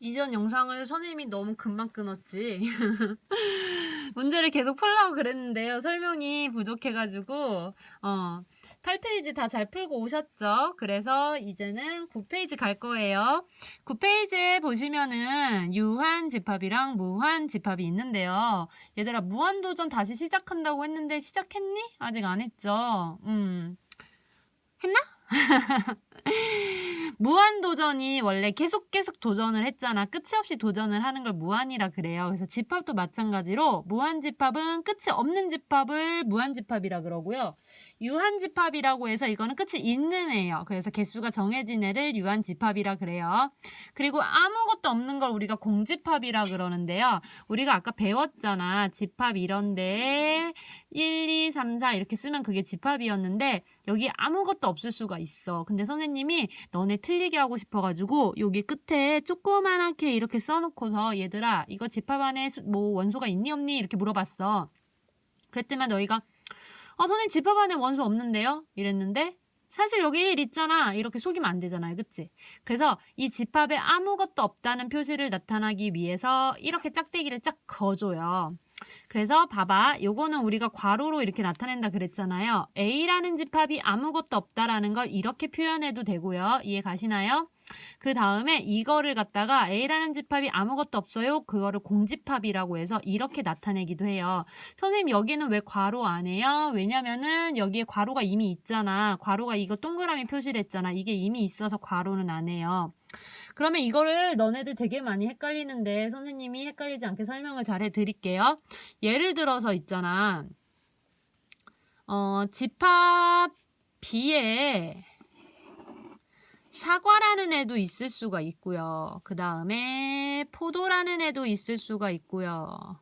이전 영상을 선생님이 너무 금방 끊었지. 문제를 계속 풀라고 그랬는데요. 설명이 부족해가지고, 어, 8페이지 다 잘 풀고 오셨죠? 그래서 이제는 9페이지 갈 거예요. 9페이지에 보시면은 유한 집합이랑 무한 집합이 있는데요. 얘들아, 무한도전 다시 시작한다고 했는데 시작했니? 아직 안 했죠? 음. 했나? 무한도전이 원래 계속 계속 도전을 했잖아. 끝이 없이 도전을 하는 걸 무한이라 그래요. 그래서 집합도 마찬가지로 무한집합은 끝이 없는 집합을 무한집합이라 그러고요. 유한집합이라고 해서 이거는 끝이 있는 애예요. 그래서 개수가 정해진 애를 유한집합이라 그래요. 그리고 아무것도 없는 걸 우리가 공집합이라 그러는데요. 우리가 아까 배웠잖아. 집합 이런데 1, 2, 3, 4 이렇게 쓰면 그게 집합이었는데 여기 아무것도 없을 수가 있어. 근데 선생님이 너네 틀리게 하고 싶어가지고 여기 끝에 조그만하게 이렇게 써놓고서 얘들아 이거 집합 안에 수- 뭐 원소가 있니 없니 이렇게 물어봤어. 그랬더니 너희가 아 선생님 집합 안에 원소 없는데요? 이랬는데 사실 여기 1 있잖아. 이렇게 속이면 안 되잖아요. 그치? 그래서 이 집합에 아무것도 없다는 표시를 나타나기 위해서 이렇게 짝대기를 짝 그어줘요. 그래서 봐봐. 요거는 우리가 괄호로 이렇게 나타낸다 그랬잖아요. A라는 집합이 아무것도 없다라는 걸 이렇게 표현해도 되고요. 이해 가시나요? 그 다음에 이거를 갖다가 A라는 집합이 아무것도 없어요. 그거를 공집합이라고 해서 이렇게 나타내기도 해요. 선생님 여기는 왜 괄호 안 해요? 왜냐면은 여기에 괄호가 이미 있잖아. 괄호가 이거 동그라미 표시를 했잖아. 이게 이미 있어서 괄호는 안 해요. 그러면 이거를 너네들 되게 많이 헷갈리는데 선생님이 헷갈리지 않게 설명을 잘 해드릴게요. 예를 들어서 있잖아. 어, 집합 B에 사과라는 애도 있을 수가 있고요. 그 다음에 포도라는 애도 있을 수가 있고요.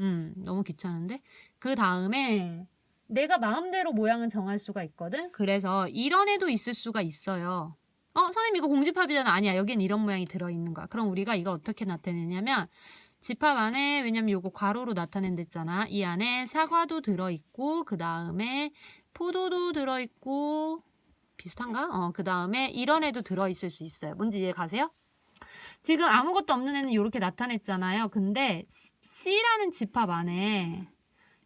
음, 너무 귀찮은데? 그 다음에 내가 마음대로 모양은 정할 수가 있거든? 그래서 이런 애도 있을 수가 있어요. 어, 선생님 이거 공집합이잖아. 아니야. 여긴 이런 모양이 들어있는 거야. 그럼 우리가 이걸 어떻게 나타내냐면 집합 안에 왜냐면 요거 괄호로 나타낸댔잖아. 이 안에 사과도 들어있고 그 다음에 포도도 들어있고 비슷한가? 어, 그 다음에 이런 애도 들어있을 수 있어요. 뭔지 이해 가세요? 지금 아무것도 없는 애는 이렇게 나타냈잖아요. 근데 C라는 집합 안에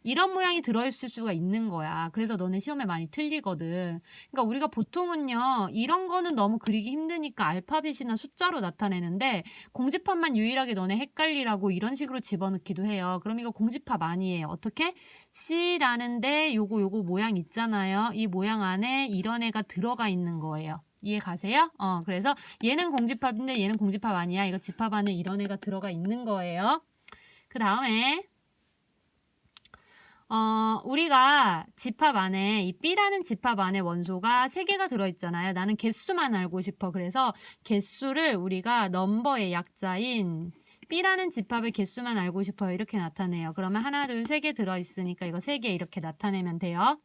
이런 모양이 들어있을 수가 있는 거야. 그래서 너네 시험에 많이 틀리거든. 그러니까 우리가 보통은요, 이런 거는 너무 그리기 힘드니까 알파벳이나 숫자로 나타내는데, 공집합만 유일하게 너네 헷갈리라고 이런 식으로 집어넣기도 해요. 그럼 이거 공집합 아니에요. 어떻게? C라는데 요거 요거 모양 있잖아요. 이 모양 안에 이런 애가 들어가 있는 거예요. 이해 가세요? 어, 그래서 얘는 공집합인데 얘는 공집합 아니야. 이거 집합 안에 이런 애가 들어가 있는 거예요. 그 다음에 어, 우리가 집합 안에 이 B라는 집합 안에 원소가 3개가 들어있잖아요. 나는 개수만 알고 싶어. 그래서 개수를 우리가 넘버의 약자인 B라는 집합의 개수만 알고 싶어요. 이렇게 나타내요. 그러면 하나, 둘, 세 개 들어있으니까 이거 세 개 이렇게 나타내면 돼요.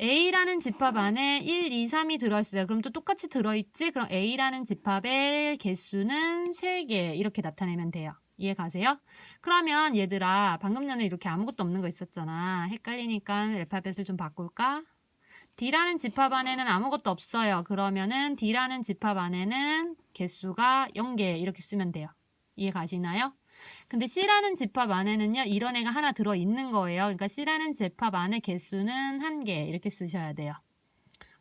A라는 집합 안에 1, 2, 3이 들어있어요. 그럼 또 똑같이 들어있지? 그럼 A라는 집합의 개수는 3개 이렇게 나타내면 돼요. 이해 가세요? 그러면 얘들아 방금 전에 이렇게 아무것도 없는 거 있었잖아. 헷갈리니까 알파벳을 좀 바꿀까? D라는 집합 안에는 아무것도 없어요. 그러면은 D라는 집합 안에는 개수가 0개 이렇게 쓰면 돼요. 이해 가시나요? 근데 C라는 집합 안에는요, 이런 애가 하나 들어있는 거예요. 그러니까 C라는 집합 안에 개수는 한개 이렇게 쓰셔야 돼요.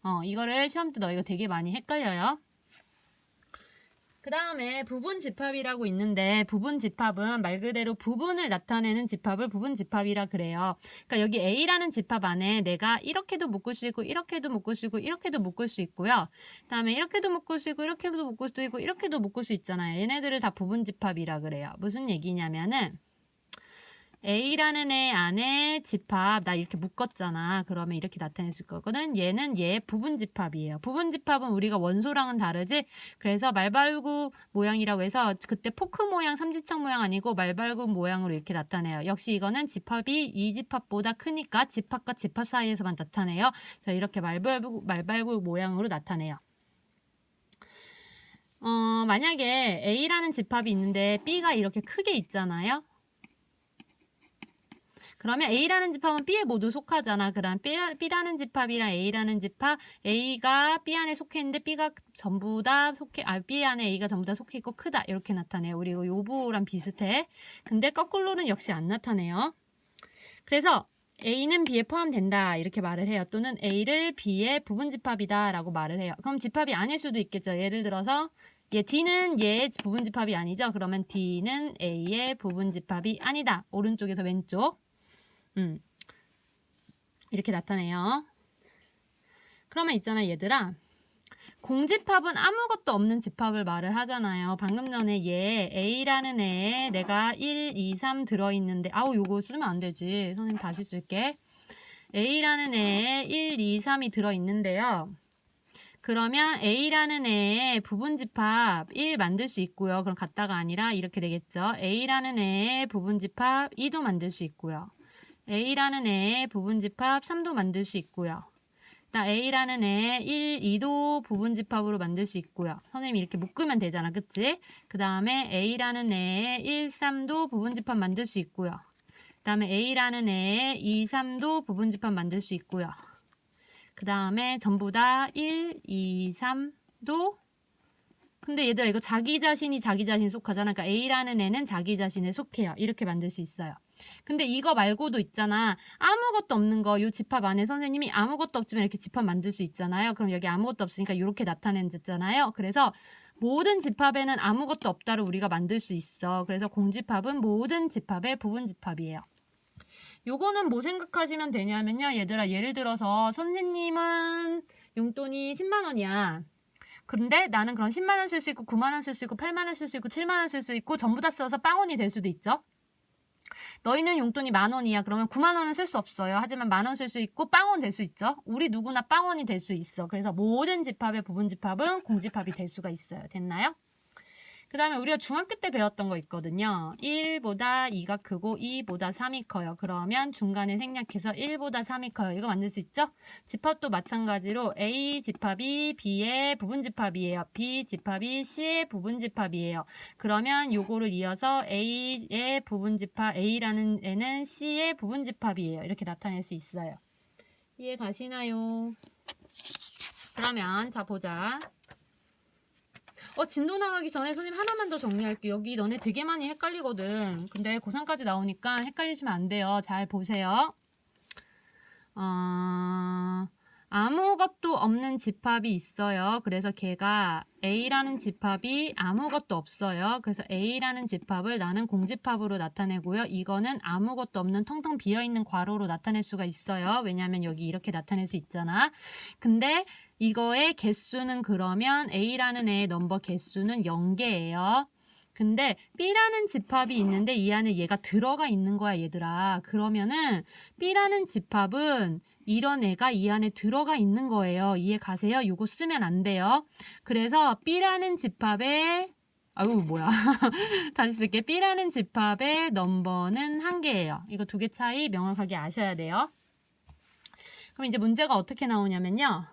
어, 이거를 시험 때너 이거 되게 많이 헷갈려요. 그 다음에 부분 집합이라고 있는데 부분 집합은 말 그대로 부분을 나타내는 집합을 부분 집합이라 그래요. 그러니까 여기 A라는 집합 안에 내가 이렇게도 묶을 수 있고 이렇게도 묶을 수 있고 이렇게도 묶을 수 있고요. 그 다음에 이렇게도 묶을 수 있고 이렇게도 묶을 수 있고 이렇게도 묶을 수 있잖아요. 얘네들을 다 부분 집합이라 그래요. 무슨 얘기냐면은 A라는 애 안에 집합 나 이렇게 묶었잖아. 그러면 이렇게 나타냈을 거거든. 얘는 얘 부분 집합이에요. 부분 집합은 우리가 원소랑은 다르지. 그래서 말발굽 모양이라고 해서 그때 포크 모양, 삼지창 모양 아니고 말발굽 모양으로 이렇게 나타내요. 역시 이거는 집합이 이 집합보다 크니까 집합과 집합 사이에서만 나타내요. 자, 이렇게 말발굽, 말발굽 모양으로 나타내요. 어, 만약에 A라는 집합이 있는데 B가 이렇게 크게 있잖아요. 그러면 A라는 집합은 B에 모두 속하잖아. 그럼 B, B라는 집합이랑 A라는 집합, A가 B 안에 속해 있는데 B가 전부 다 속해, 아, B 안에 A가 전부 다 속해 있고 크다. 이렇게 나타내요. 우리 이거 요부랑 비슷해. 근데 거꾸로는 역시 안 나타내요. 그래서 A는 B에 포함된다. 이렇게 말을 해요. 또는 A를 B의 부분 집합이다. 라고 말을 해요. 그럼 집합이 아닐 수도 있겠죠. 예를 들어서 얘 D는 얘의 부분 집합이 아니죠. 그러면 D는 A의 부분 집합이 아니다. 오른쪽에서 왼쪽. 음. 이렇게 나타내요. 그러면 있잖아, 얘들아. 공집합은 아무것도 없는 집합을 말을 하잖아요. 방금 전에 얘 A라는 애에 내가 1, 2, 3 들어있는데 아우 요거 쓰면 안 되지. 선생님 다시 쓸게. A라는 애에 1, 2, 3이 들어있는데요. 그러면 A라는 애의 부분집합 1 만들 수 있고요. 그럼 같다가 아니라 이렇게 되겠죠. A라는 애의 부분집합 2도 만들 수 있고요. A라는 애의 부분집합 3도 만들 수 있고요. A라는 애 1, 2도 부분집합으로 만들 수 있고요. 선생님이 이렇게 묶으면 되잖아. 그치? 그 다음에 A라는 애 1, 3도 부분집합 만들 수 있고요. 그 다음에 A라는 애 2, 3도 부분집합 만들 수 있고요. 그 다음에 전부 다 1, 2, 3도 근데 얘들아 이거 자기 자신이 자기 자신 속하잖아. 그러니까 A라는 애는 자기 자신에 속해요. 이렇게 만들 수 있어요. 근데 이거 말고도 있잖아. 아무것도 없는 거, 요 집합 안에 선생님이 아무것도 없지만 이렇게 집합 만들 수 있잖아요. 그럼 여기 아무것도 없으니까 이렇게 나타낸잖아요. 그래서 모든 집합에는 아무것도 없다를 우리가 만들 수 있어. 그래서 공집합은 모든 집합의 부분 집합이에요. 요거는 뭐 생각하시면 되냐면요. 얘들아, 예를 들어서 선생님은 용돈이 10만 원이야. 그런데 나는 그럼 10만 원 쓸 수 있고 9만 원 쓸 수 있고 8만 원 쓸 수 있고 7만 원 쓸 수 있고 전부 다 써서 빵원이 될 수도 있죠. 너희는 용돈이 만 원이야. 그러면 9만 원은 쓸 수 없어요. 하지만 만 원 쓸 수 있고 빵원 될 수 있죠. 우리 누구나 빵원이 될 수 있어. 그래서 모든 집합의 부분 집합은 공집합이 될 수가 있어요. 됐나요? 그 다음에 우리가 중학교 때 배웠던 거 있거든요. 1보다 2가 크고 2보다 3이 커요. 그러면 중간에 생략해서 1보다 3이 커요. 이거 만들 수 있죠? 집합도 마찬가지로 A 집합이 B의 부분 집합이에요. B 집합이 C의 부분 집합이에요. 그러면 요거를 이어서 A의 부분 집합, A라는 애는 C의 부분 집합이에요. 이렇게 나타낼 수 있어요. 이해 가시나요? 그러면 자 보자. 어, 진도 나가기 전에 선생님 하나만 더 정리할게요. 여기 너네 되게 많이 헷갈리거든. 근데 고3까지 나오니까 헷갈리시면 안 돼요. 잘 보세요. 어, 아무것도 없는 집합이 있어요. 그래서 걔가 A라는 집합이 아무것도 없어요. 그래서 A라는 집합을 나는 공집합으로 나타내고요. 이거는 아무것도 없는 텅텅 비어있는 괄호로 나타낼 수가 있어요. 왜냐하면 여기 이렇게 나타낼 수 있잖아. 근데 이거의 개수는 그러면 A라는 애의 넘버 개수는 0개예요. 근데 B라는 집합이 있는데 이 안에 얘가 들어가 있는 거야, 얘들아. 그러면은 B라는 집합은 이런 애가 이 안에 들어가 있는 거예요. 이해 가세요? 이거 쓰면 안 돼요. 그래서 B라는 집합의 아유 뭐야 다시 쓸게 B라는 집합의 넘버는 한 개예요. 이거 두 개 차이 명확하게 아셔야 돼요. 그럼 이제 문제가 어떻게 나오냐면요.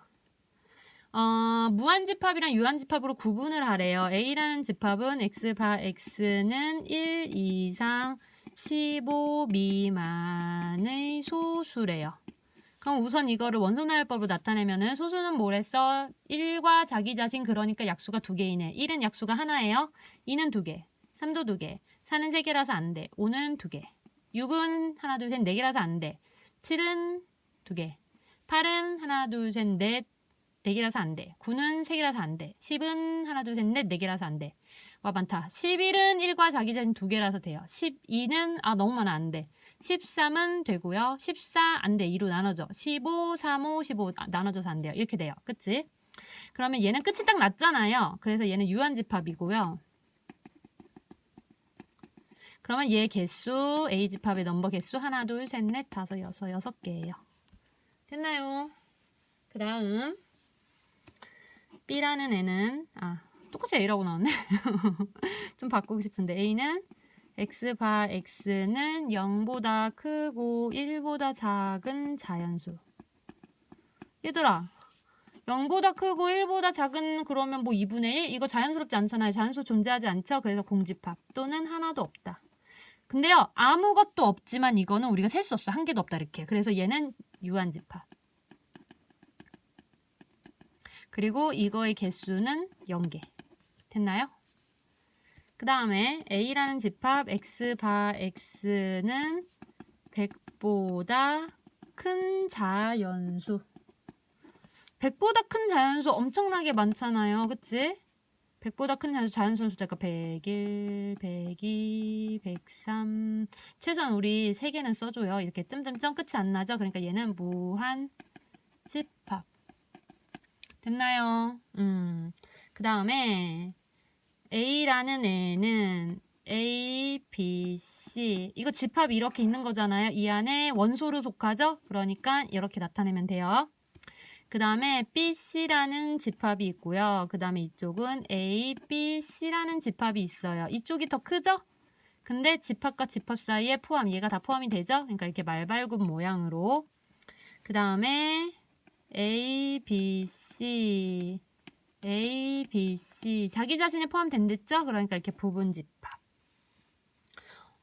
어, 무한집합이랑 유한집합으로 구분을 하래요. A라는 집합은 x 바 x는 1 이상 15 미만의 소수래요. 그럼 우선 이거를 원소나열법으로 나타내면은 소수는 뭐랬어? 1과 자기 자신 그러니까 약수가 두 개이네. 1은 약수가 하나예요. 2는 두 개. 3도 두 개. 4는 세 개라서 안 돼. 5는 두 개. 6은 하나 둘 셋 네 개라서 안 돼. 7은 두 개. 8은 하나 둘 셋 넷, 4개라서 안 돼. 9는 3개라서 안 돼. 10은 하나, 둘, 셋, 넷, 4개라서 안 돼. 와, 많다. 11은 1과 자기 자신 2개라서 돼요. 12는, 아, 너무 많아. 안 돼. 13은 되고요. 14, 안 돼. 2로 나눠져. 15, 35, 15, 아, 나눠져서 안 돼요. 이렇게 돼요. 그치? 그러면 얘는 끝이 딱 났잖아요. 그래서 얘는 유한집합이고요. 그러면 얘 개수, A집합의 넘버 개수 하나, 둘, 셋, 넷, 다섯, 여섯, 여섯 개예요. 됐나요? 그 다음 B라는 애는 아 똑같이 A라고 나왔네. 좀 바꾸고 싶은데. A는 x 바 x는 0보다 크고 1보다 작은 자연수. 얘들아 0보다 크고 1보다 작은 그러면 뭐 2분의 1 이거 자연스럽지 않잖아요. 자연수 존재하지 않죠? 그래서 공집합 또는 하나도 없다. 근데요, 아무것도 없지만 이거는 우리가 셀 수 없어. 한 개도 없다, 이렇게. 그래서 얘는 유한집합. 그리고 이거의 개수는 0개. 됐나요? 그 다음에 A라는 집합 X 바 X는 100보다 큰 자연수. 100보다 큰 자연수 엄청나게 많잖아요. 그치? 100보다 큰 자연수, 자연수 숫자가 101, 102, 103. 최소한 우리 3개는 써줘요. 이렇게 점점점 끝이 안 나죠? 그러니까 얘는 무한 집합. 됐나요? 음. 그 다음에 A라는 애는 A, B, C. 이거 집합이 이렇게 있는 거잖아요. 이 안에 원소로 속하죠? 그러니까 이렇게 나타내면 돼요. 그 다음에 B, C라는 집합이 있고요. 그 다음에 이쪽은 A, B, C라는 집합이 있어요. 이쪽이 더 크죠? 근데 집합과 집합 사이에 포함, 얘가 다 포함이 되죠? 그러니까 이렇게 말발굽 모양으로. 그 다음에 A, B, C, A, B, C. 자기 자신이 포함된댔죠? 그러니까 이렇게 부분 집합.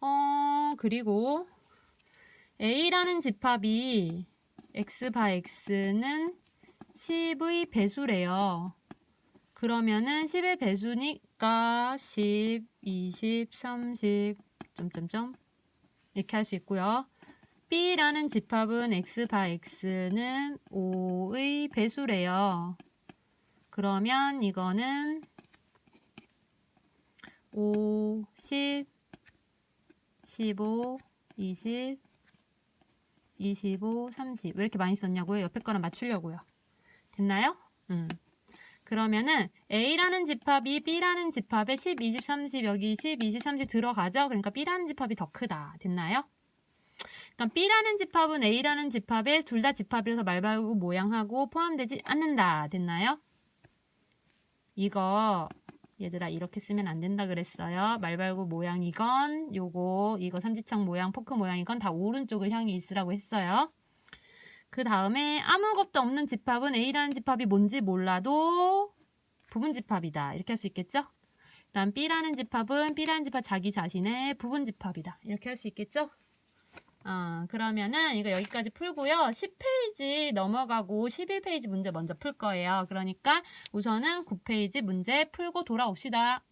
어, 그리고 A라는 집합이 X 바 X는 10의 배수래요. 그러면은 10의 배수니까 10, 20, 30, 점점점 이렇게 할 수 있고요. B라는 집합은 X 바 X는 5의 배수래요. 그러면 이거는 5, 10, 15, 20, 25, 30. 왜 이렇게 많이 썼냐고요? 옆에 거랑 맞추려고요. 됐나요? 음. 그러면은 A라는 집합이 B라는 집합에 10, 20, 30 여기 10, 20, 30 들어가죠? 그러니까 B라는 집합이 더 크다. 됐나요? 그러니까 B라는 집합은 A라는 집합에 둘 다 집합이라서 말발굽 모양하고 포함되지 않는다. 됐나요? 이거 얘들아 이렇게 쓰면 안 된다 그랬어요. 말발굽 모양이건 요거 이거 삼지창 모양 포크 모양이건 다 오른쪽을 향해 있으라고 했어요. 그 다음에 아무것도 없는 집합은 A라는 집합이 뭔지 몰라도 부분 집합이다. 이렇게 할 수 있겠죠? 그 다음 B라는 집합은 B라는 집합 자기 자신의 부분 집합이다. 이렇게 할 수 있겠죠? 어, 그러면은 이거 여기까지 풀고요. 10페이지 넘어가고 11페이지 문제 먼저 풀 거예요. 그러니까 우선은 9페이지 문제 풀고 돌아옵시다.